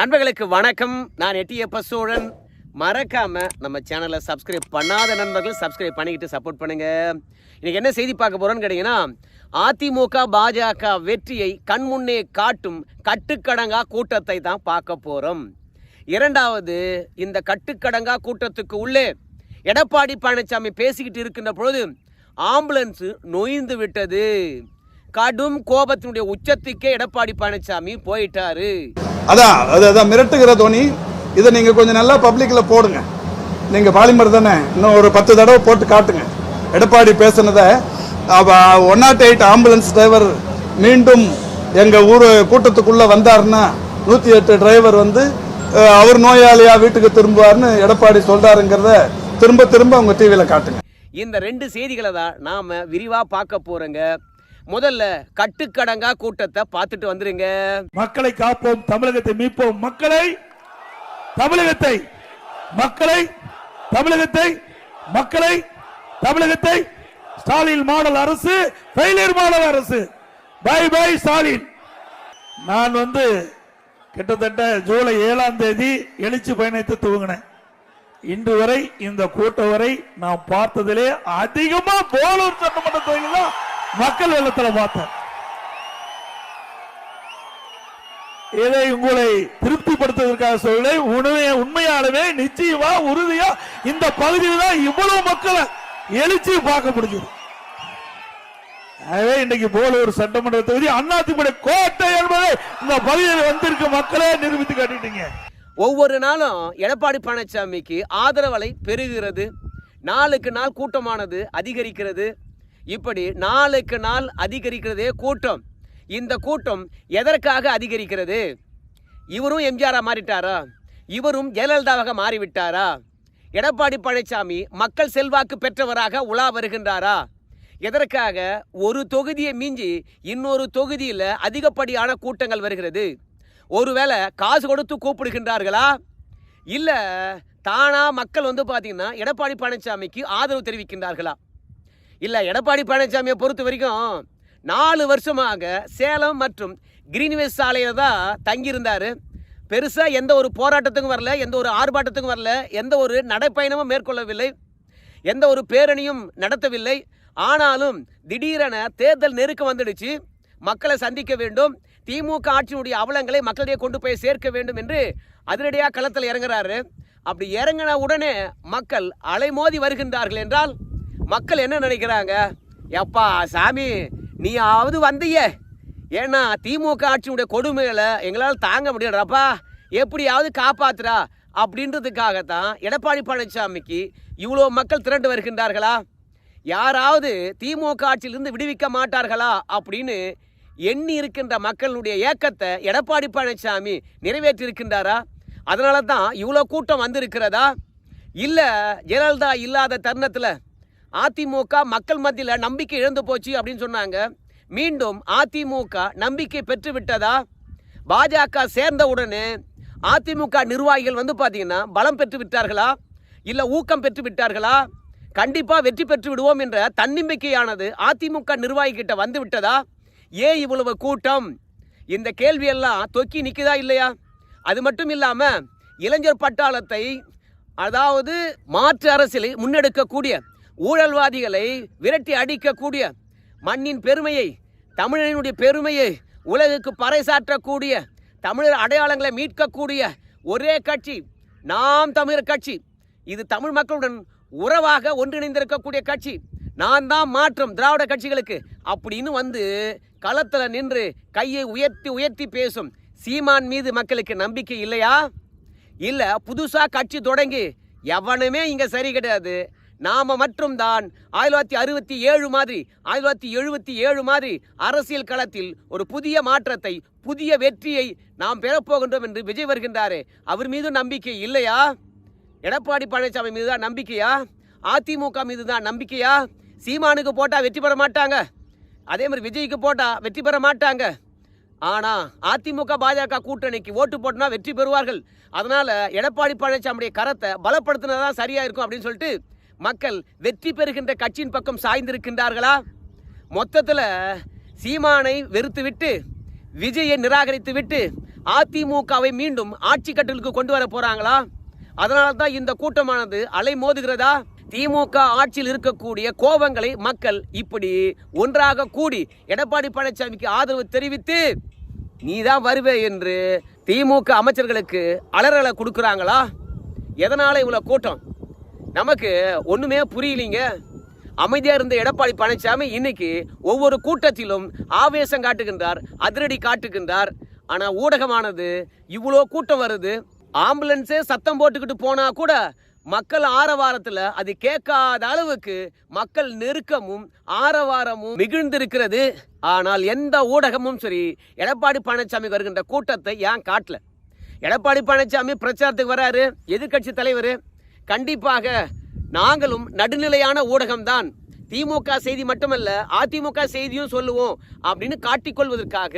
நண்பர்களுக்கு வணக்கம். நான் எட்டியப்ப சோழன். மறக்காம நம்ம சேனலை சப்ஸ்கிரைப் பண்ணாத நண்பர்கள் சப்ஸ்கிரைப் பண்ணிக்கிட்டு சப்போர்ட் பண்ணுங்க. இன்னைக்கு என்ன செய்தி பார்க்க போறோம்னு கேட்டீங்கன்னா அதிமுக பாஜக வெற்றியை கண்முன்னே காட்டும் கட்டுக்கடங்கா கூட்டத்தை தான் பார்க்க போறோம். இரண்டாவது இந்த கட்டுக்கடங்கா கூட்டத்துக்கு உள்ளே எடப்பாடி பழனிசாமி பேசிக்கிட்டு இருக்கின்ற பொழுது ஆம்புலன்ஸு நொய்ந்து விட்டது. கடும் கோபத்தினுடைய உச்சத்துக்கே எடப்பாடி பழனிசாமி போயிட்டாரு. அதான் அது அதான் மிரட்டுகிற தோனி இதை நீங்கள் கொஞ்சம் நல்லா பப்ளிக்கில் போடுங்க. நீங்கள் பாலிமர் தானே இன்னும் ஒரு பத்து தடவை போட்டு காட்டுங்க. எடப்பாடி பேசுனதை one nought eight ambulance driver மீண்டும் எங்கள் ஊர் கூட்டத்துக்குள்ளே வந்தாருன்னா நூற்றி எட்டு டிரைவர் வந்து அவர் நோயாளியா வீட்டுக்கு திரும்புவார்னு எடப்பாடி சொல்றாருங்கிறத திரும்ப திரும்ப அவங்க டிவியில் காட்டுங்க. இந்த ரெண்டு செய்திகளை தான் நாம் விரிவாக பார்க்க போகிறோங்க முதல்ல கட்டுக்கடங்கா கூட்டத்தை பார்த்துட்டு வந்துருங்க. மக்களை காப்போம் தமிழகத்தை மீட்போம். மக்களை தமிழகத்தை மக்களை தமிழகத்தை மக்களை தமிழகத்தை. ஸ்டாலின் மாடல் அரசு ஃபெயிலியர் மாடல் அரசு. Bye bye Stalin. நான் வந்து கிட்டத்தட்ட ஜூலை ஏழாம் தேதி எழுச்சி பயணத்தை துவங்கினேன். இன்று வரை இந்த கூட்டம் வரை நான் பார்த்ததிலே அதிகமா போலூர் சட்டமன்ற தொகுதியில் தான் மக்கள் வெள்ளத்தில் பார்த்தேன். இதை உங்களை திருப்திப்படுத்துவதற்காக சொல்லலை உண்மைய உண்மையாலுமே நிச்சயமா உறுதியா இந்த பகுதியில் தான் இவ்வளவு மக்களை எழுச்சி பார்க்க முடிஞ்சது. எனவே இன்னைக்கு ஒரு சட்டமன்ற தொகுதி அதிமுக கோட்டை என்பதை இந்த பகுதியில் வந்திருக்க மக்களே நிரூபித்து காட்டிட்டீங்க. ஒவ்வொரு நாளும் எடப்பாடி பழனிசாமிக்கு ஆதரவலை பெருகிறது நாளுக்கு நாள் கூட்டமானது அதிகரிக்கிறது. இப்படி நாளுக்கு நாள் அதிகரிக்கிறதே கூட்டம். இந்த கூட்டம் எதற்காக அதிகரிக்கிறது? இவரும் எம்ஜிஆராக மாறிட்டாரா? இவரும் ஜெயலலிதாவாக மாறிவிட்டாரா? எடப்பாடி பழனிசாமி மக்கள் செல்வாக்கு பெற்றவராக உலா வருகின்றாரா? எதற்காக ஒரு தொகுதியை மிஞ்சி இன்னொரு தொகுதியில் அதிகப்படியான கூட்டங்கள் வருகிறது? ஒருவேளை காசு கொடுத்து கூப்பிடுகின்றார்களா? இல்லை தானாக மக்கள் வந்து பார்த்தீங்கன்னா எடப்பாடி பழனிசாமிக்கு ஆதரவு தெரிவிக்கின்றார்களா? இல்லை எடப்பாடி பழனிசாமியை பொறுத்த வரைக்கும் நாலு வருஷமாக சேலம் மற்றும் கிரீன்வேஸ் சாலையில் தான் தங்கியிருந்தார். பெருசாக எந்த ஒரு போராட்டத்துக்கும் வரல எந்த ஒரு ஆர்ப்பாட்டத்துக்கும் வரல எந்த ஒரு நடைப்பயணமும் மேற்கொள்ளவில்லை எந்த ஒரு பேரணியும் நடத்தவில்லை. ஆனாலும் திடீரென தேர்தல் நெருக்கம் வந்துடுச்சு. மக்களை சந்திக்க வேண்டும். திமுக ஆட்சியினுடைய அவலங்களை மக்களிடையே கொண்டு போய் சேர்க்க வேண்டும் என்று அதிரடியாக களத்தில் இறங்குறாரு. அப்படி இறங்கின உடனே மக்கள் அலைமோதி வருகின்றார்கள் என்றால் மக்கள் என்ன நினைக்கிறாங்க? எப்பா சாமி நீயாவது வந்தியே. ஏன்னா திமுக ஆட்சியினுடைய கொடுமைகளை எங்களால் தாங்க முடியலப்பா எப்படியாவது காப்பாத்துறா அப்படின்றதுக்காகத்தான் எடப்பாடி பழனிசாமிக்கு இவ்வளோ மக்கள் திரண்டு வருகின்றார்களா? யாராவது திமுக ஆட்சியிலிருந்து விடுவிக்க மாட்டார்களா அப்படின்னு எண்ணி இருக்கின்ற மக்களுடைய ஏக்கத்தை எடப்பாடி பழனிசாமி நிறைவேற்றி இருக்கின்றாரா அதனால தான் இவ்வளோ கூட்டம் வந்திருக்கிறதா? இல்லை ஜெயலலிதா இல்லாத தருணத்தில் அதிமுக மக்கள் மத்தியில் நம்பிக்கை இழந்து போச்சு அப்படின்னு சொன்னாங்க. மீண்டும் அதிமுக நம்பிக்கை பெற்று விட்டதா? பாஜக சேர்ந்த உடனே அதிமுக நிர்வாகிகள் வந்து பார்த்தீங்கன்னா பலம் பெற்று விட்டார்களா? இல்லை ஊக்கம் பெற்று விட்டார்களா? கண்டிப்பாக வெற்றி பெற்று விடுவோம் என்ற தன்னம்பிக்கையானது அதிமுக நிர்வாகிகிட்ட வந்து விட்டதா? ஏன் இவ்வளவு கூட்டம்? இந்த கேள்வியெல்லாம் தொக்கி நிற்குதா இல்லையா? அது மட்டும் இல்லாமல் இளைஞர் பட்டாளத்தை அதாவது மாற்று அரசியலை முன்னெடுக்கக்கூடிய ஊழல்வாதிகளை விரட்டி அடிக்கக்கூடிய மண்ணின் பெருமையை தமிழனுடைய பெருமையை உலகுக்கு பறைசாற்றக்கூடிய தமிழர் அடையாளங்களை மீட்கக்கூடிய ஒரே கட்சி நாம் தமிழர் கட்சி. இது தமிழ் மக்களுடன் உறவாக ஒன்றிணைந்திருக்கக்கூடிய கட்சி. நான் தான் மாற்றம் திராவிட கட்சிகளுக்கு. அப்படின்னு வந்து களத்தில் நின்று கையை உயர்த்தி உயர்த்தி பேசும் சீமான் மீது மக்களுக்கு நம்பிக்கை இல்லையா? இல்லை புதுசாக கட்சி தொடங்கி எவனுமே இங்கே சரி கிடையாது. நாம மற்றும் தான் ஆயிரத்தி தொள்ளாயிரத்தி அறுபத்தி ஏழு மாதிரி ஆயிரத்தி தொள்ளாயிரத்தி எழுபத்தி ஏழு மாதிரி அரசியல் களத்தில் ஒரு புதிய மாற்றத்தை புதிய வெற்றியை நாம் பெறப்போகின்றோம் என்று விஜய் வருகின்றாரே. அவர் மீது நம்பிக்கை இல்லையா? எடப்பாடி பழனிசாமி மீது தான் நம்பிக்கையா? அதிமுக மீது தான் நம்பிக்கையா? சீமானுக்கு போட்டால் வெற்றி பெற மாட்டாங்க. அதே மாதிரி விஜய்க்கு போட்டால் வெற்றி பெற மாட்டாங்க. ஆனால் அதிமுக பாஜக கூட்டணிக்கு ஓட்டு போட்டுனா வெற்றி பெறுவார்கள். அதனால் எடப்பாடி பழனிசாமியுடைய கரத்தை பலப்படுத்தினதான் சரியாக இருக்கும் அப்படின்னு சொல்லிட்டு மக்கள் வெற்றி பெறுகின்ற கட்சியின் பக்கம் சாய்ந்திருக்கின்றார்களா? மொத்தத்தில் சீமானை வெறுத்து விட்டு விஜயை நிராகரித்து விட்டு அதிமுகவை மீண்டும் ஆட்சி கட்டலுக்கு கொண்டு வர போறாங்களா? அதனால தான் இந்த கூட்டமானது அலை மோதுகிறதா? திமுக ஆட்சியில் இருக்கக்கூடிய கோபங்களை மக்கள் இப்படி ஒன்றாக கூடி எடப்பாடி பழனிசாமிக்கு ஆதரவு தெரிவித்து நீதான் வருவே என்று திமுக அமைச்சர்களுக்கு அலறலை கொடுக்குறாங்களா? எதனால இவ்வளோ கூட்டம்? நமக்கு ஒண்ணுமே புரியலீங்க. அமைதியா இருந்த எடப்பாடி பழனிசாமி இன்னைக்கு ஒவ்வொரு கூட்டத்திலும் ஆவேசம் காட்டுகின்றார் அதிரடி காட்டுகின்றார். ஆனா ஊடகமானது இவ்வளோ கூட்டம் வருது. ஆம்புலன்ஸே சத்தம் போட்டுக்கிட்டு போனா கூட மக்கள் ஆரவாரத்துல அது கேட்காத அளவுக்கு மக்கள் நெருக்கமும் ஆரவாரமும் மிகுந்திருக்கிறது. ஆனால் எந்த ஊடகமும் சரி எடப்பாடி பழனிசாமி வருகின்ற கூட்டத்தை ஏன் காட்டல? எடப்பாடி பழனிசாமி பிரச்சாரத்துக்கு வராரு எதிர்க்கட்சி தலைவர் கண்டிப்பாக நாங்களும் நடுநிலையான ஊடகம்தான். திமுக செய்தி மட்டுமல்ல அதிமுக செய்தியும் சொல்லுவோம் அப்படின்னு காட்டிக்கொள்வதற்காக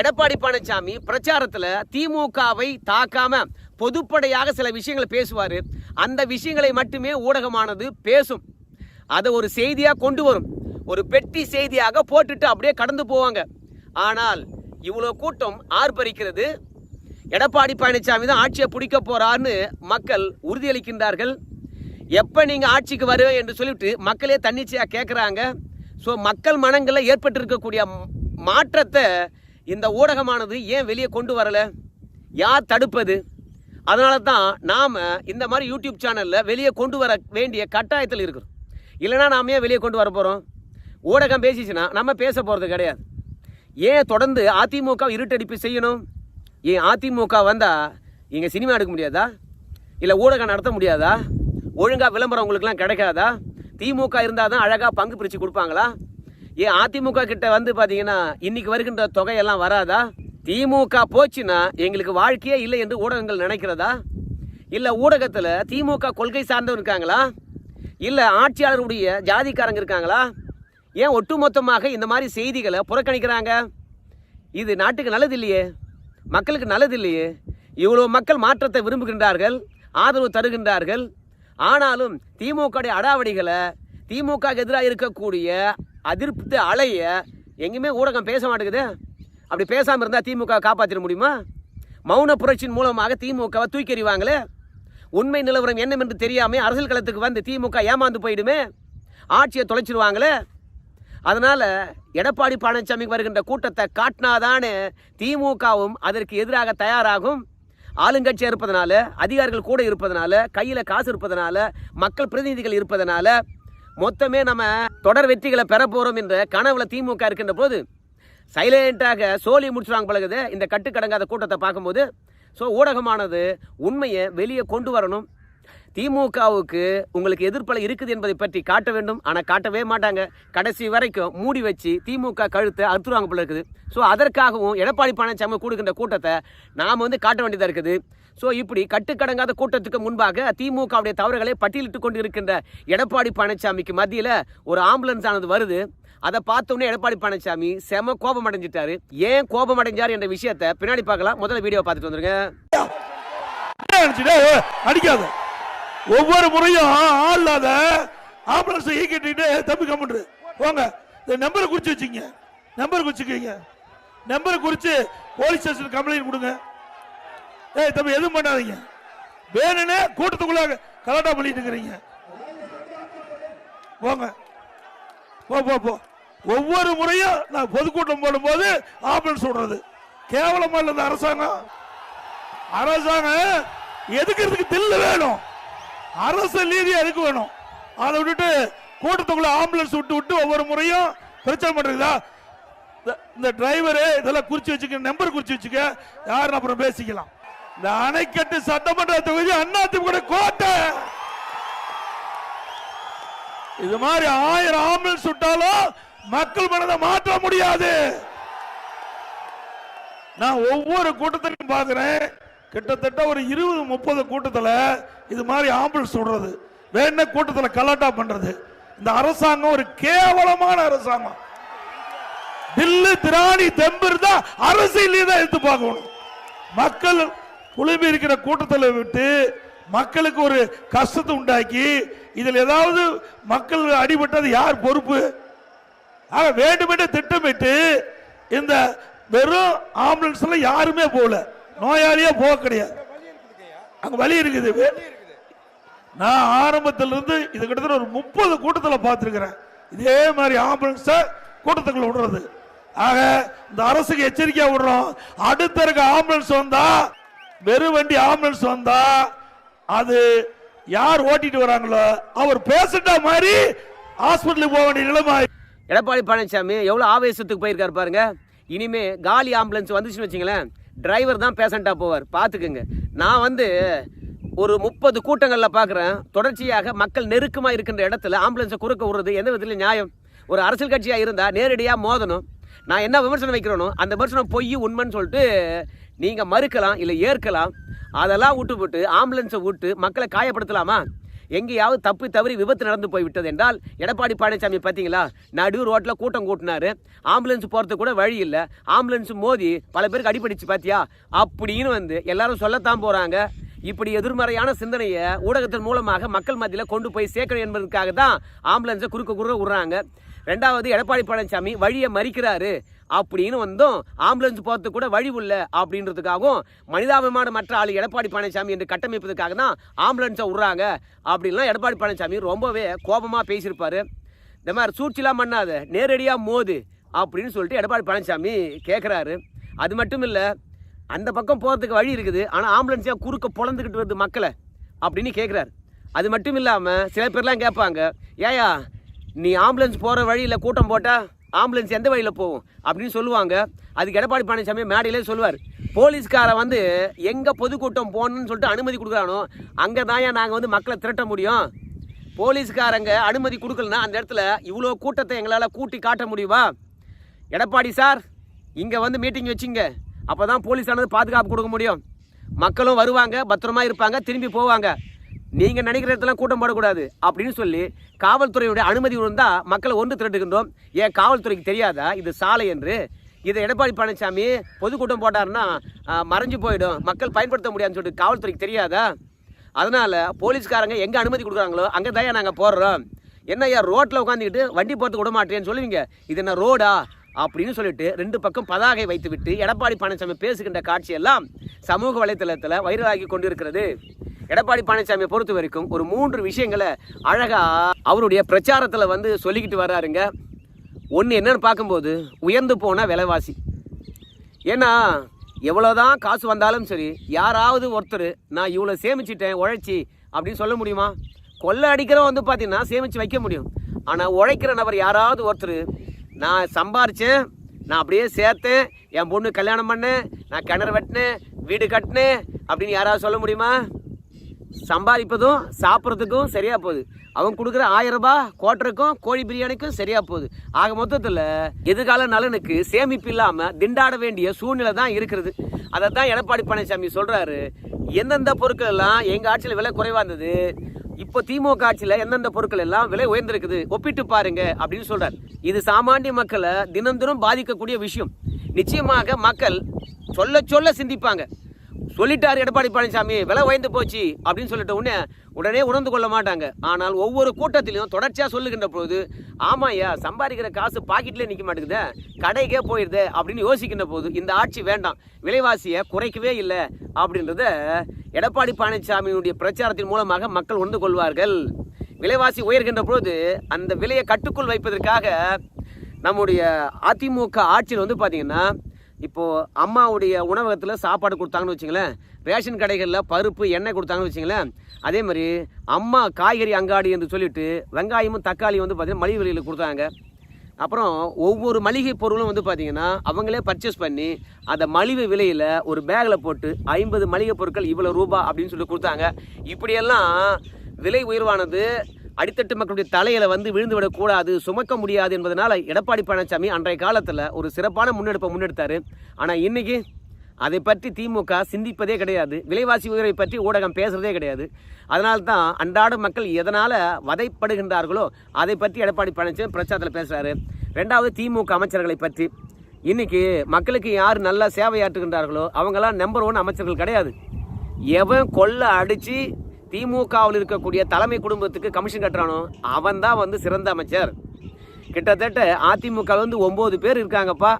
எடப்பாடி பழனிசாமி பிரச்சாரத்தில் திமுகவை தாக்காம பொதுப்படையாக சில விஷயங்களை பேசுவார். அந்த விஷயங்களை மட்டுமே ஊடகமானது பேசும். அதை ஒரு செய்தியாக கொண்டு வரும். ஒரு பெட்டி செய்தியாக போட்டுட்டு அப்படியே கடந்து போவாங்க. ஆனால் இவ்வளோ கூட்டம் ஆர்ப்பரிக்கிறது எடப்பாடி பழனிசாமி தான் ஆட்சியை பிடிக்க போறான்னு மக்கள் உறுதியளிக்கின்றார்கள். எப்போ நீங்கள் ஆட்சிக்கு வருவே என்று சொல்லிவிட்டு மக்களே தன்னிச்சையாக கேட்குறாங்க ஸோ மக்கள் மனங்களில் ஏற்பட்டிருக்கக்கூடிய மாற்றத்தை இந்த ஊடகமானது ஏன் வெளியே கொண்டு வரலை? யார் தடுப்பது? அதனால தான் நாம் இந்த மாதிரி யூடியூப் சேனலில் வெளியே கொண்டு வர வேண்டிய கட்டாயத்தில் இருக்கிறோம். இல்லைன்னா நாம ஏன் வெளியே கொண்டு வர போகிறோம் ஊடகம் பேசிச்சுன்னா நம்ம பேச போகிறது கிடையாது. ஏன் தொடர்ந்து அதிமுக இருட்டடிப்பு செய்யணும்? ஏன் அதிமுக வந்தால் இங்கே சினிமா எடுக்க முடியாதா? இல்லை ஊடகம் நடத்த முடியாதா? ஒழுங்காக விளம்பரம் உங்களுக்குலாம் கிடைக்காதா? திமுக இருந்தால் தான் அழகாக பங்கு பிரித்து கொடுப்பாங்களா? ஏன் அதிமுக கிட்ட வந்து பார்த்தீங்கன்னா இன்னைக்கு வருகின்ற தொகையெல்லாம் வராதா? திமுக போச்சுன்னா எங்களுக்கு வாழ்க்கையே இல்லை என்று ஊடகங்கள் நினைக்கிறதா? இல்லை ஊடகத்தில் திமுக கொள்கை சார்ந்தவர் இருக்காங்களா? இல்லை ஆட்சியாளருடைய ஜாதிக்காரங்க இருக்காங்களா? ஏன் ஒட்டுமொத்தமாக இந்த மாதிரி செய்திகளை புறக்கணிக்கிறாங்க? இது நாட்டுக்கு நல்லது இல்லையே? மக்களுக்கு நல்லது இல்லையே இவ்வளோ மக்கள் மாற்றத்தை விரும்புகின்றார்கள் ஆதரவு தருகின்றார்கள். ஆனாலும் திமுக அடாவடிகளை திமுக எதிராக இருக்கக்கூடிய அதிருப்தி அலைய எங்கேயுமே ஊடகம் பேச மாட்டேங்குது. அப்படி பேசாமல் இருந்தால் திமுக காப்பாற்றிட முடியுமா? மௌன புரட்சியின் மூலமாக திமுகவை தூக்கறிவாங்களே? உண்மை நிலவரம் என்னவென்று தெரியாமல் அரசியல் களத்துக்கு வந்து திமுக ஏமாந்து போயிடுமே? ஆட்சியை தொலைச்சிருவாங்களே? அதனால் எடப்பாடி பழனிசாமிக்கு வருகின்ற கூட்டத்தை காட்டினாதானே திமுகவும் அதற்கு எதிராக தயாராகும். ஆளுங்கட்சியாக இருப்பதனால அதிகாரிகள் கூட இருப்பதனால கையில் காசு இருப்பதனால மக்கள் பிரதிநிதிகள் இருப்பதனால மொத்தமே நம்ம தொடர் வெற்றிகளை பெற போகிறோம் என்ற கனவுல திமுக இருக்கின்ற போது சைலண்டாக சோழி முடிச்சுறாங்க பழகுது. இந்த கட்டுக்கடங்காத கூட்டத்தை பார்க்கும்போது ஸோ ஊடகமானது உண்மையை வெளியே கொண்டு வரணும். திமுகவுக்கு உங்களுக்கு எதிர்ப்பலை இருக்குது என்பதை பற்றி காட்ட வேண்டும். ஆனால் காட்டவே மாட்டாங்க. கடைசி வரைக்கும் மூடி வச்சு திமுக கழுத்தை அறுத்துருவாங்க போல இருக்குது. ஸோ அதற்காகவும் எடப்பாடி பழனிசாமி கொடுக்கின்ற கூட்டத்தை நாம் வந்து காட்ட வேண்டியதாக இருக்குது. ஸோ இப்படி கட்டுக்கடங்காத கூட்டத்துக்கு முன்பாக திமுகவுடைய தவறுகளை பட்டியலிட்டு கொண்டு இருக்கின்ற எடப்பாடி பழனிசாமிக்கு மத்தியில் ஒரு ஆம்புலன்ஸ் ஆனது வருது. அதை பார்த்தோன்னே எடப்பாடி பழனிசாமி செம கோபம் அடைஞ்சிட்டாரு. ஏன் கோபம் அடைஞ்சார் என்ற விஷயத்தை பின்னாடி பார்க்கலாம். முதல்ல வீடியோ பார்த்துட்டு வந்துருங்க. அடிக்காது. ஒவ்வொரு முறையும் ஆள் இல்லாத ஆம்புலன்ஸ் ஈக்கிட்டு தம்பி கம்முன்று போங்க. இந்த நம்பரை குறிச்சு வச்சுங்க நம்பர் குறிச்சுக்கீங்க நம்பரை குறிச்சு போலீஸ் ஸ்டேஷன் கம்ப்ளைண்ட் கொடுங்க. ஏய் தம்பி எதுவும் பண்ணாதீங்க. வேணும்னே கூட்டத்துக்குள்ள கலாட்டா பண்ணிட்டு இருக்கிறீங்க. போங்க. போ போ போ. ஒவ்வொரு முறையும் நான் பொதுக்கூட்டம் போடும்போது ஆம்புலன்ஸ் விடுறது கேவலமா இல்லை இந்த அரசாங்கம். அரசாங்கம் எதுக்கிறதுக்கு தில்லு வேணும்? அரசு நீதி எதுக்கு வேணும். அதை விட்டுட்டு கூட்டத்துக்குள்ள ஆம்புலன்ஸ் விட்டு விட்டு ஒவ்வொரு முறையும் பிரச்சனை பண்றீங்களா? இந்த- இந்த டிரைவரு இதெல்லாம் குறிச்சு வச்சுக்க நம்பர் குறிச்சு வச்சுக்க யாருன்னு அப்புறம் பேசிக்கலாம். இந்த அணைக்கட்டு சட்டமன்ற தொகுதி அதிமுக கோட்டை. இது மாதிரி ஆயிரம் ஆம்புலன்ஸ் விட்டாலும் மக்கள் மனதை மாற்ற முடியாது. நான் ஒவ்வொரு கூட்டத்திலையும் பாக்குறேன் கிட்டத்தட்ட ஒரு இருபது முப்பது கூட்டத்தில் இது மாதிரி ஆம்புலன்ஸ் விடுறது வேணா கூட்டத்தில் கலாட்டா பண்றது. இந்த அரசாங்கம் ஒரு கேவலமான அரசாங்கம். தில்லு திராணி தெம்பு இருந்தா அரசியலே தான் எடுத்து பார்க்கணும். மக்கள் குழுமி இருக்கிற கூட்டத்தில் விட்டு மக்களுக்கு ஒரு கஷ்டத்தை உண்டாக்கி இதில் ஏதாவது மக்கள் அடிபட்டது யார் பொறுப்பு? ஆக வேண்டுமென்று திட்டமிட்டு இந்த வெறும் ஆம்புலன்ஸ்ல யாருமே போகல. நோயாளியே போக கிடையாது. அங்க வலி இருக்குது. நான் ஆரம்பத்தில் இருந்து இது கிட்டத்தட்ட ஒரு முப்பது கூட்டத்தில் பார்த்துருக்குறேன். இதே மாதிரி ஆம்புலன்ஸ கூட்டத்துக்குள்ள விடுறது. ஆக இந்த அரசுக்கு எச்சரிக்கையா விடுறோம். அடுத்த இருக்க ஆம்புலன்ஸ் வந்தா வெறும் வண்டி ஆம்புலன்ஸ் வந்தா அது யார் ஓட்டிட்டு வராங்களோ அவர் பேசிட்ட மாதிரி ஹாஸ்பிட்டலுக்கு போக வேண்டிய நிலைமை எடப்பாடி பழனிசாமி எவ்வளோ ஆவேசத்துக்கு போயிருக்காரு பாருங்க. இனிமே காலி ஆம்புலன்ஸ் வந்துச்சுன்னு வச்சுங்களேன். டிரைவர் தான் பேஷண்ட்டாக போவார். பார்த்துக்குங்க. நான் வந்து ஒரு முப்பது கூட்டங்களில் பார்க்குறேன். தொடர்ச்சியாக மக்கள் நெருக்கமாக இருக்கின்ற இடத்துல ஆம்புலன்ஸை குறுக்க விடுறது எந்த விதத்தில் நியாயம். ஒரு அரசியல் கட்சியாக இருந்தால் நேரடியாக மோதணும். நான் என்ன விமர்சனம் வைக்கிறேனோ அந்த விமர்சனம் பொய் உண்மைன்னு சொல்லிட்டு நீங்கள் மறுக்கலாம் இல்லை ஏற்கலாம். அதெல்லாம் விட்டு போட்டு ஆம்புலன்ஸை விட்டு மக்களை காயப்படுத்தலாமா? எங்கேயாவது தப்பி தவறி விபத்து நடந்து போய்விட்டது என்றால் எடப்பாடி பழனிசாமி பார்த்தீங்களா? நடு ரோட்டில் கூட்டம் கூட்டினார். ஆம்புலன்ஸ் போகிறதுக்கு கூட வழி இல்லை. ஆம்புலன்ஸ் மோதி பல பேருக்கு அடிபடிச்சு பார்த்தியா அப்படின்னு வந்து எல்லாரும் சொல்லத்தான் போகிறாங்க இப்படி எதிர்மறையான சிந்தனையை ஊடகத்தின் மூலமாக மக்கள் மத்தியில் கொண்டு போய் சேர்க்கணும் என்பதற்காக தான் ஆம்புலன்ஸை குறுக்க குறுக்க விடுறாங்க. ரெண்டாவது எடப்பாடி பழனிசாமி வழியை மறிக்கிறாரு. அப்படின்னு வந்தும் ஆம்புலன்ஸ் போகிறதுக்கு கூட வழி உள்ள அப்படின்றதுக்காகவும் மனிதாபிமான மற்ற ஆள் எடப்பாடி பழனிசாமி என்று கட்டமைப்பதற்காக தான் ஆம்புலன்ஸை விட்றாங்க அப்படின்லாம் எடப்பாடி பழனிசாமி ரொம்பவே கோபமாக பேசியிருப்பாரு. இந்த மாதிரி சூழ்ச்சிலாம் பண்ணாத நேரடியாக மோது அப்படின்னு சொல்லிட்டு எடப்பாடி பழனிசாமி கேட்குறாரு அது மட்டும் இல்லை அந்த பக்கம் போகிறதுக்கு வழி இருக்குது ஆனால் ஆம்புலன்ஸாக குறுக்க பொழந்துக்கிட்டு வருது மக்களை அப்படின்னு கேட்குறாரு அது மட்டும் இல்லாமல் சில பேர்லாம் கேட்பாங்க ஏயா நீ ஆம்புலன்ஸ் போகிற வழியில் கூட்டம் போட்டால் ஆம்புலன்ஸ் எந்த வழியில் போகும் அப்படின்னு சொல்லுவாங்க. அதுக்கு எடப்பாடி பழனிசாமி மேடையிலே சொல்லுவார். போலீஸ்காரன் வந்து எங்கே பொதுக்கூட்டம் போகணும்னு சொல்லிட்டு அனுமதி கொடுக்குறானோ அங்கே தான் நாங்கள் வந்து மக்களை திரட்ட முடியும். போலீஸ்காரங்க அனுமதி கொடுக்கலனா அந்த இடத்துல இவ்வளோ கூட்டத்தை எங்களால் கூட்டி காட்ட முடியுமா? எடப்பாடி சார் இங்கே வந்து மீட்டிங் வச்சிங்க. அப்போ தான் போலீஸானது பாதுகாப்பு கொடுக்க முடியும். மக்களும் வருவாங்க பத்திரமா இருப்பாங்க திரும்பி போவாங்க. நீங்கள் நினைக்கிற இடத்துல கூட்டம் போடக்கூடாது அப்படின்னு சொல்லி காவல்துறையுடைய அனுமதி இருந்தால் மக்களை ஒன்று திரட்டுகின்றோம். ஏன் காவல்துறைக்கு தெரியாதா? இது சாலை என்று. இதை எடப்பாடி பழனிசாமி பொதுக்கூட்டம் போட்டாருன்னா மறைஞ்சு போயிடும். மக்கள் பயன்படுத்த முடியாதுன்னு சொல்லிட்டு காவல்துறைக்கு தெரியாதா? அதனால் போலீஸ்காரங்க எங்கே அனுமதி கொடுக்குறாங்களோ அங்கே தான் நாங்கள் போடுறோம்? என்ன ஐயா ரோட்டில் உட்காந்துக்கிட்டு வண்டி போகிறதுக்கு விட மாட்டேன்னு சொல்லுவீங்க? இது என்ன ரோடா? அப்படின்னு சொல்லிட்டு ரெண்டு பக்கம் பதாகை வைத்துவிட்டு எடப்பாடி பழனிசாமி பேசுகின்ற காட்சியெல்லாம் சமூக வலைத்தளத்தில் வைரலாகி கொண்டிருக்கிறது. எடப்பாடி பழனிசாமியை பொறுத்த வரைக்கும் ஒரு மூன்று விஷயங்களை அழகா அவருடைய பிரச்சாரத்தில் வந்து சொல்லிக்கிட்டு வர்றாருங்க. ஒன்று என்னன்னு பார்க்கும்போது உயர்ந்து போன விலைவாசி. ஏன்னா எவ்வளோதான் காசு வந்தாலும் சரி யாராவது ஒருத்தர் நான் இவ்வளோ சேமிச்சிட்டேன் உழைச்சி அப்படின்னு சொல்ல முடியுமா? கொள்ளை அடிக்கிறவன் வந்து பார்த்தீங்கன்னா சேமித்து வைக்க முடியும். ஆனால் உழைக்கிற நபர் யாராவது ஒருத்தர் நான் சம்பாரித்தேன் நான் அப்படியே சேர்த்தேன் என் பொண்ணு கல்யாணம் பண்ணேன் நான் கிணறு வெட்டினேன் வீடு கட்டினேன் அப்படின்னு யாராவது சொல்ல முடியுமா? சம்பாதிப்பதும் சாப்பிட்றதுக்கும் சரியாக போகுது. அவன் கொடுக்குற ஆயிரம் ரூபாய் கோட்டருக்கும் கோழி பிரியாணிக்கும் சரியாக போகுது. ஆக மொத்தத்தில் எதிர்கால நலனுக்கு சேமிப்பு இல்லாமல் திண்டாட வேண்டிய சூழ்நிலை தான் இருக்கிறது. அதை தான் எடப்பாடி பழனிசாமி சொல்கிறாரு எந்தெந்த பொருட்கள் எல்லாம் எங்கள் ஆட்சியில் விலை குறைவாக இருந்தது? இப்போ திமுக ஆட்சியில் எந்தெந்த பொருட்கள் எல்லாம் விலை உயர்ந்திருக்குது? ஒப்பிட்டு பாருங்க அப்படின்னு சொல்கிறார் இது சாமானிய மக்களை தினம் தினம் பாதிக்கக்கூடிய விஷயம். நிச்சயமாக மக்கள் சொல்ல சொல்ல சிந்திப்பாங்க. சொல்லிட்டார் எடப்பாடி பழனிசாமி விலை உயர்ந்து போச்சு அப்படின்னு சொல்லிட்ட உடனே உடனே உணர்ந்து கொள்ள மாட்டாங்க. ஆனால் ஒவ்வொரு கூட்டத்திலையும் தொடர்ச்சியாக சொல்லுகின்ற பொழுது ஆமாய்யா சம்பாதிக்கிற காசு பாக்கெட்லேயே நிற்க மாட்டேங்குது கடைக்கே போயிடுது அப்படின்னு யோசிக்கின்ற போது இந்த ஆட்சி வேண்டாம் விலைவாசியை குறைக்கவே இல்லை அப்படின்றத எடப்பாடி பழனிசாமியினுடைய பிரச்சாரத்தின் மூலமாக மக்கள் உணர்ந்து கொள்வார்கள். விலைவாசி உயர்கின்ற பொழுது அந்த விலையை கட்டுக்குள் வைப்பதற்காக நம்முடைய அதிமுக ஆட்சியில் வந்து பார்த்தீங்கன்னா இப்போது அம்மாவுடைய உணவகத்தில் சாப்பாடு கொடுத்தாங்கன்னு வச்சுங்களேன். ரேஷன் கடைகளில் பருப்பு எண்ணெய் கொடுத்தாங்கன்னு வச்சுங்களேன். அதே மாதிரி அம்மா காய்கறி அங்காடி என்று சொல்லிட்டு வெங்காயமும் தக்காளியும் வந்து பார்த்தீங்கன்னா மலிவு விலையில் கொடுத்தாங்க. அப்புறம் ஒவ்வொரு மளிகை பொருளும் வந்து பார்த்திங்கன்னா அவங்களே பர்ச்சேஸ் பண்ணி அந்த மலிவு விலையில் ஒரு பேக்கில் போட்டு ஐம்பது மளிகை பொருட்கள் இவ்வளோ ரூபா அப்படின்னு சொல்லி கொடுத்தாங்க. இப்படியெல்லாம் விலை உயர்வானது அடித்தட்டு மக்களுடைய தலையில வந்து விழுந்து விடக்கூடாது சுமக்க முடியாது என்பதனால எடப்பாடி பழனிசாமி அன்றைய காலத்தில் ஒரு சிறப்பான முன்னெடுப்பை முன்னெடுத்தாரு. ஆனால் இன்னைக்கு அதை பற்றி திமுக சிந்திப்பதே கிடையாது. விலைவாசி உயர்வை பற்றி ஊடகம் பேசுறதே கிடையாது. அதனால தான் அன்றாட மக்கள் எதனால் வதைப்படுகின்றார்களோ அதை பற்றி எடப்பாடி பழனிசாமி பிரச்சாரத்தில் பேசுகிறாரு ரெண்டாவது திமுக அமைச்சர்களை பற்றி. இன்னைக்கு மக்களுக்கு யார் நல்லா சேவையாற்றுகின்றார்களோ அவங்கெல்லாம் நம்பர் ஒன் அமைச்சர்கள் கிடையாது. எவன் கொள்ளை அடித்து திமுகவில் இருக்கக்கூடிய தலைமை குடும்பத்துக்கு கமிஷன் கட்டுறானோ அவன் தான் வந்து சிறந்த அமைச்சர். கிட்டத்தட்ட அதிமுக வந்து ஒம்பது பேர் இருக்காங்கப்பா.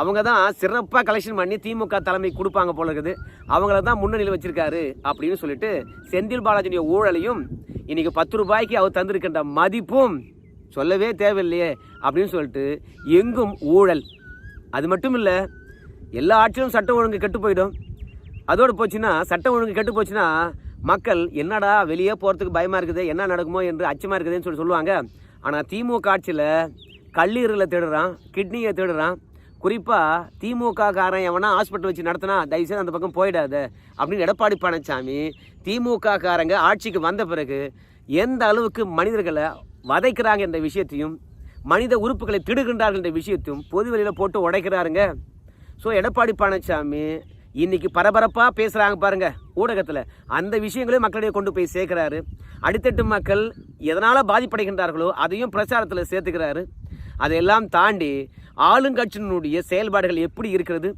அவங்க தான் சிறப்பாக கலெக்ஷன் பண்ணி திமுக தலைமை கொடுப்பாங்க போல இருக்குது. அவங்கள தான் முன்னணியில் வச்சிருக்காரு அப்படின்னு சொல்லிட்டு செந்தில் பாலாஜியுடைய ஊழலையும் இன்னைக்கு பத்து ரூபாய்க்கு அவர் தந்திருக்கின்ற மதிப்பும் சொல்லவே தேவையில்லையே அப்படின்னு சொல்லிட்டு எங்கும் ஊழல். அது மட்டும் இல்லை எல்லா ஆட்சியிலும் சட்டம் ஒழுங்கு கெட்டு போயிடும். அதோடு போச்சுன்னா சட்டம் ஒழுங்கு கெட்டு போச்சுன்னா மக்கள் என்னடா வெளியே போகிறதுக்கு பயமாக இருக்குது? என்ன நடக்குமோ என்று அச்சமாக இருக்குதுன்னு சொல்லி சொல்லுவாங்க. ஆனால் திமுக ஆட்சியில் கல்லீரலை தேடுறான் கிட்னியை தேடுறான். குறிப்பாக திமுக காரன் எவனா ஹாஸ்பிட்டல் வச்சு நடத்தினா தயவுசெய்து அந்த பக்கம் போயிடாத அப்படின்னு எடப்பாடி பழனிசாமி திமுக காரங்க ஆட்சிக்கு வந்த பிறகு எந்த அளவுக்கு மனிதர்களை வதைக்கிறாங்க என்ற விஷயத்தையும் மனித உறுப்புகளை திடுகின்றார்கள் என்ற விஷயத்தையும் பொதுவெளியில் போட்டு உடைக்கிறாருங்க. ஸோ எடப்பாடி பழனிசாமி இன்னைக்கு பரபரப்பாக பேசுகிறாங்க பாருங்க ஊடகத்தில். அந்த விஷயங்களையும் மக்களிடையே கொண்டு போய் சேர்க்கிறாரு. அடித்தட்டு மக்கள் எதனால் பாதிப்படைகின்றார்களோ அதையும் பிரச்சாரத்தில் சேர்த்துக்கிறாரு. அதையெல்லாம் தாண்டி ஆளுங்கட்சியினுடைய செயல்பாடுகள் எப்படி இருக்கிறது?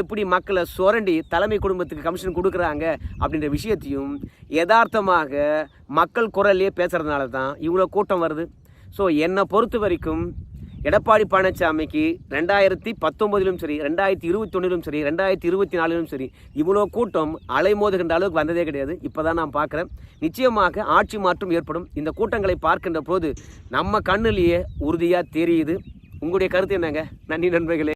எப்படி மக்களை சுரண்டி தலைமை குடும்பத்துக்கு கமிஷன் கொடுக்குறாங்க அப்படின்ற விஷயத்தையும் யதார்த்தமாக மக்கள் குரல்லையே பேசுகிறதுனால தான் இவ்வளோ கூட்டம் வருது. ஸோ என்னை பொறுத்த வரைக்கும் எடப்பாடி பழனிசாமிக்கு ரெண்டாயிரத்தி பத்தொன்பதிலும் சரி ரெண்டாயிரத்தி இருபத்தி ஒன்றிலும் சரி ரெண்டாயிரத்தி இருபத்தி நாலிலும் சரி இவ்வளோ கூட்டம் அலைமோதுகின்ற அளவுக்கு வந்ததே கிடையாது. இப்போ தான் நான் பார்க்குறேன். நிச்சயமாக ஆட்சி மாற்றம் ஏற்படும். இந்த கூட்டங்களை பார்க்கின்ற போது நம்ம கண்ணிலேயே உறுதியாக தெரியுது. உங்களுடைய கருத்து என்னங்க? நன்றி நண்பர்களே.